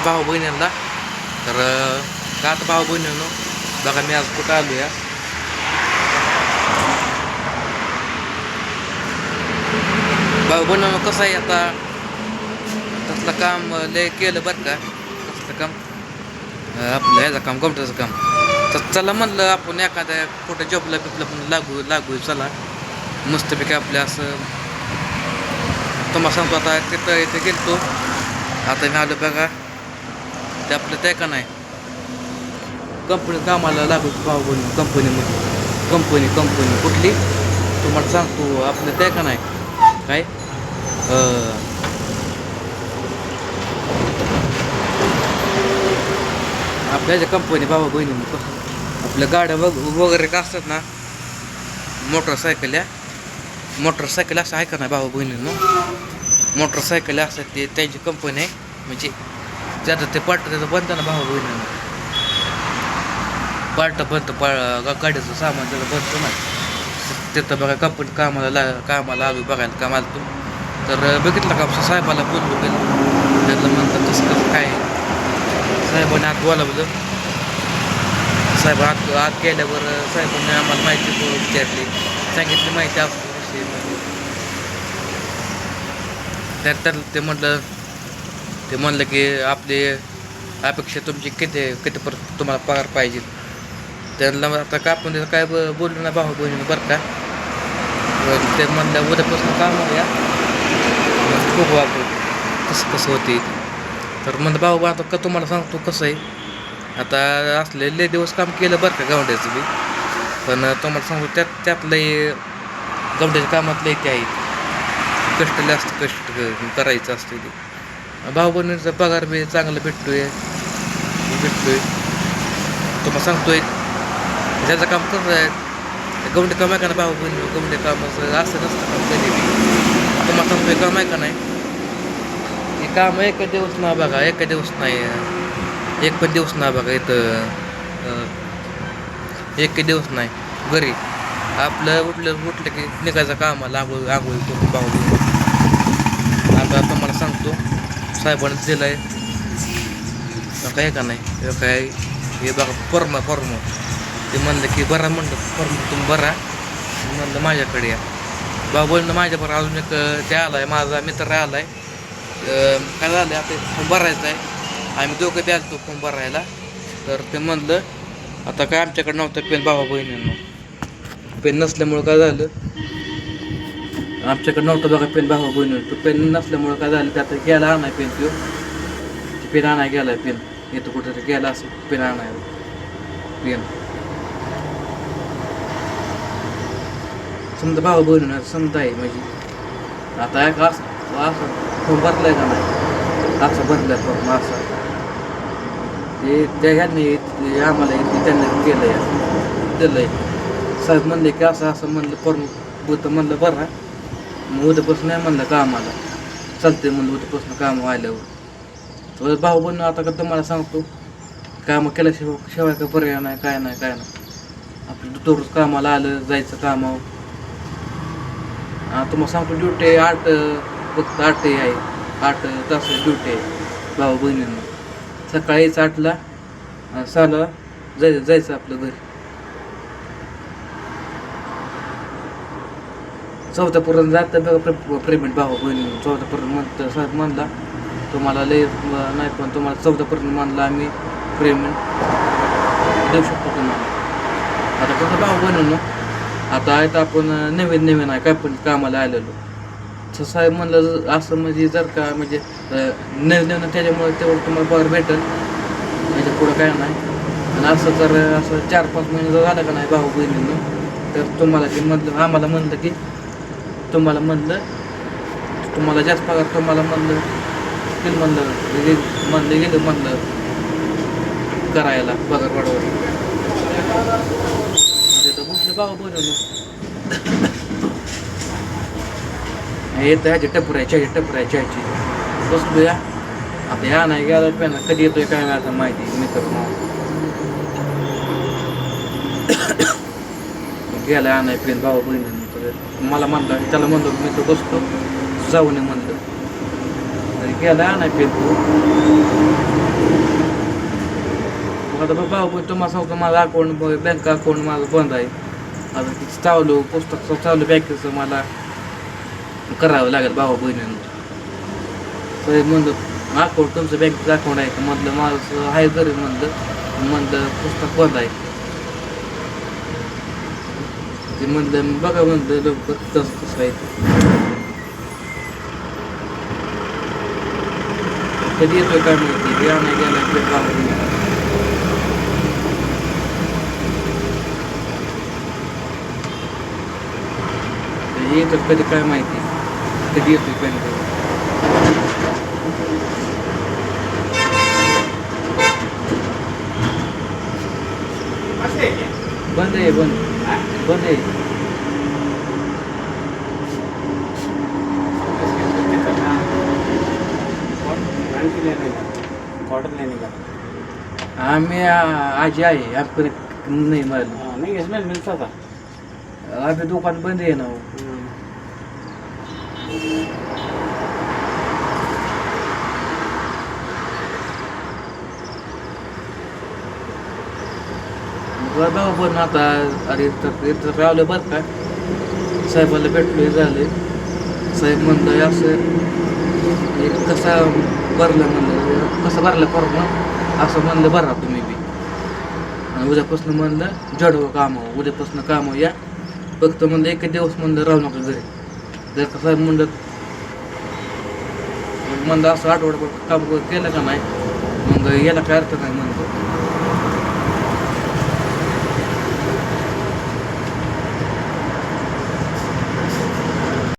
आणायचं भाऊ बहिणींना तर का आता भाऊ बहिणीनो बघा मी आज कुठं आलो या भाऊ बहिणीनो कसं आहे आता तसलं काम लय केलं बरं का तसलं काम आपलं ह्याचं काम कम्प्युटरचं काम तर चला म्हणलं आपण एखाद्या कुठं जॉबला बिपला पण लागू लागू चला मस्तपैकी आपल्या असं तुम्हाला सांगतो आता तिथं इथे गेलतो आता मी आलो बघा ते आपलं ते का नाही? कंपनी कामाला लागू भाऊ बहीण कंपनीमध्ये. Company company. कुठली? तुम्हाला सांगतो आपलं ते का नाही? काय? आपल्या कंपनी भावा बहिणी आपल्या गाड्या वग वगैरे का असतात ना मोटरसायकल या. मोटरसायकल असं आहे का नाही भावा बहिणीनं? मोटरसायकल असतात ते त्यांची कंपनी आहे. म्हणजे त्याचं ते पार्ट त्याचं बनतं ना होईल ना. पार्ट बनतं पा गाडीचं सामान त्याचं बनतं ना. तिथं बघा कंपनी कामाला ला कामाला आलो बघायला कामाला तू. तर बघितलं का साहेबाला बोललो गेलो त्यातलं म्हणतात कसं कसं काय साहेबाने साहेबांनी आत बोलावलं. साहेब आत आत गेल्यावर साहेबांनी आम्हाला माहिती विचारली. सांगितली माहिती असतो त्यात त्यात ते म्हटलं ते म्हणलं की आपली अपेक्षा तुमची किती कितीपर्यंत तुम्हाला पगार पाहिजे. त्यांना आता कापून आपण त्याचं काय ब- बोललो ना भाऊ बहिणी बरं का? ते म्हणलं उद्यापासून काम या. खूप वापर कसं कसं होते तर म्हणलं भाऊ आता का तुम्हाला सांगतो कसं आहे? आता असले लय दिवस काम केलं बरं का गावड्याचं बी? पण तुम्हाला सांगतो त्यात त्यातलं गावड्याच्या कामातलं ते आहे कष्ट जास्त कष्ट करायचं असतं ते. भाऊ बहिणीचा पगार बी चांगला भेटतोय. भेटतोय. तुम्हाला सांगतोय ज्याचं काम करत आहे गवंडे काम आहे का ना भाऊ बहिणी गवंडे काम असं असं नसतं काम कधी बी. तुम्हाला सांगतोय काम आहे का नाही? हे काम एक दिवस ना बघा एक दिवस नाही. एक पण दिवस ना बघा इथं एक दिवस नाही. घरी. आपलं उठलं उठलं की निघायचं कामाला आंघोळ आंघोळी करून भाऊ आता तुम्हाला सांगतो साहेबांनी दिलं आहे. काय का नाही? हे काय हे बघा फॉर्म फॉर्म. ते म्हणलं की बरा म्हणलं फॉर्म तुम्ही बरा म्हणलं माझ्याकडे या. बाबा बोलणं माझ्याबरोबर अजून एक ते आला आहे माझा मित्र आला आहे काय झालं आता फॉर्म भरायचा आहे. आम्ही दोघं द्याल तो फॉर्म भरायला. तर ते म्हणलं आता काय आमच्याकडे नव्हतं पेन बाबा बहिणींना. पेन नसल्यामुळं काय झालं आमच्याकडे नव्हतं बघा पेन भावा बहिणी तो पेन नसल्यामुळं काय झालं त्यात गेला आणाय पेन तो पेन आणाय गेलाय पेन. येतो कुठेतरी गेला असं पेन आणाय पेन. समजा भावा बहिणी समजा आहे म्हणजे आता एक असं असं फोन भरलाय का नाही? असं भरलाय फॉर्म असं ते त्या ह्यांनी आम्हाला इथे त्यांनी केलं या दिलंय. साहेब म्हणले की असं असं म्हणलं फॉर्म बुत म्हणलं बरं. मग उद्यापासून नाही म्हणलं कामाला. आम्हाला चालते म्हणलं उद्यापासून काम आल्यावर तर भाऊ बनू आता का तुम्हाला सांगतो. काम केल्याशिवाय शिवाय काय पर्याय नाही काय नाही काय नाही. आपलं दररोज कामाला आलं जायचं कामावर. तुम्हाला सांगतो ड्युटी आहे आठ फक्त आठ आहे. आठ तास ड्युटी आहे भाऊ बहिणींना. सकाळीच आठला आणि सहाला जायचं जायचं आपलं घरी. चौथ्यापर्यंत जातं बघा प्रे भावा भाऊ बहिणी चौथ्यापर्यंत म्हणतं साहेब म्हणला तुम्हाला लय नाही पण तुम्हाला चौथ्यापर्यंत म्हणला आम्ही प्रेमेंट देऊ शकतो तुम्हाला आता कसं भाऊ बहिणी आता आहे तर आपण नवीन नवीन आहे काय पण कामाला आलेलो. तर साहेब म्हणलं जर असं म्हणजे जर का म्हणजे नवीन नवीन त्याच्यामुळे तेवढं तुम्हाला पगार भेटेल. म्हणजे पुढं काय नाही. आणि असं जर असं चार पाच महिने जर झालं का नाही भाऊ बहिणीनं तर तुम्हाला की म्हणलं आम्हाला म्हणलं की तुम्हाला म्हणलं तुम्हाला जास्त पगार तुम्हाला म्हणलं ते म्हणलं म्हणजे म्हणलं गेलं म्हणलं करायला पगार वाढवायला. तिथं बसले भाऊ बनवलं येतं ह्याची टपरायची ह्याची टपरायची ह्याची. बसलो या आता या नाही गेला पेन कधी येतोय काय नाही आता माहिती मित्र गेला आणाय पेन बाबा बहिणी मला म्हणलं त्याला म्हणलो मी तो बसतो. जाऊ नये म्हणलं. तरी गेला आणाय फेसबुक मग आता बाबा पण तुम्हाला सांगतो माझं अकाउंट बँक अकाउंट माझं बंद आहे. आता ते चावलो पुस्तक चालू बँकेचं मला करावं लागेल भावा बहिणींना. तर म्हणलं अकाउंट तुमचं बँकेचं अकाउंट आहे का? म्हटलं माझं आहे घरी. म्हणलं म्हणलं पुस्तक बंद आहे. ते म्हणलं बघा म्हणलं लवकर कसं कसं आहे कधी येतोय काय माहिती ते आणाय गेला ते गावाला. ते कधी काय माहिती कधी येतोय काय माहिती. बंद आहे बंद. आहे क्वार्टर लेने का. आम्ही आजी आहे आपल्याकडे नाही मला हाँ, नहीं इसमें मिलता था अभी दुकान बंद आहे ना हो. बाबा पण आता. अरे इथं इथं रावलं बरं का? साहेबाला भेटलो हे झाले साहेब म्हणलं असं एक कसा भरलं म्हणलं कसं भरलं फॉर्म असं म्हणलं भरा तुम्ही बी. आणि उद्यापासून म्हणलं जडवं काम हो, उद्यापासून काम हो, या. फक्त म्हणलं एक दिवस म्हणलं राहू नका घरी. जर का साहेब म्हणलं म्हणलं असं आठवडा काम केलं का नाही? मग याला काय अर्थ नाही म्हणतो